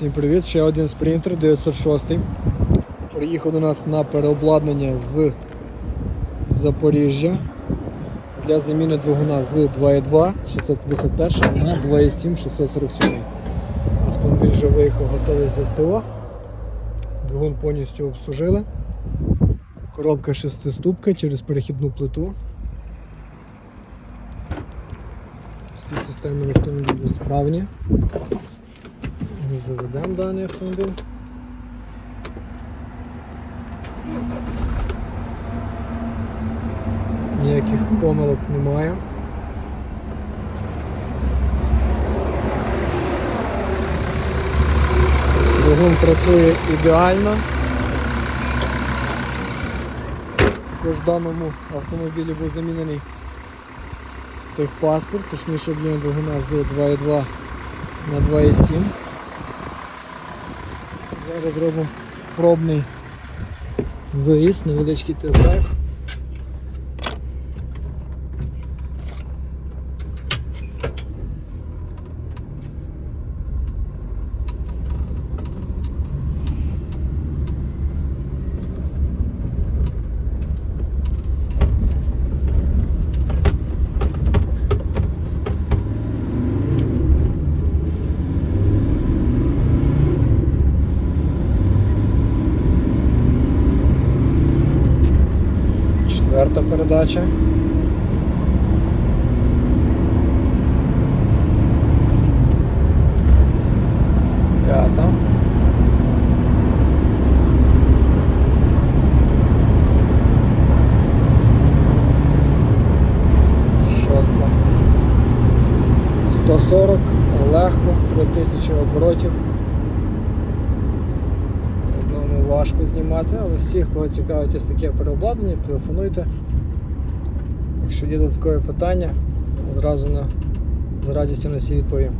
Всім привіт! Ще один спринтер 906. Приїхав до нас на переобладнання з Запоріжжя для заміни двигуна з 2.2 651 на 2.7 647. Автомобіль вже виїхав готовий з СТО. Двигун повністю обслужили. Коробка шестиступка через перехідну плиту. Всі системи автомобілю справні. Заведемо даний автомобіль. Ніяких помилок немає. Двигун працює ідеально. Також в даному автомобілі був замінений техпаспорт, точніше об'єм двигуна з 2.2 на 2.7. Зараз зробимо пробний виїзд, невеличкий тест-драйв. Четверта передача. П'ята. Шоста. 140, легко, 3000 оборотів. Важко знімати, але всіх, кого цікавить ось таке переобладнання, телефонуйте. Якщо є додаткові питання, зразу на, з радістю на всі відповім.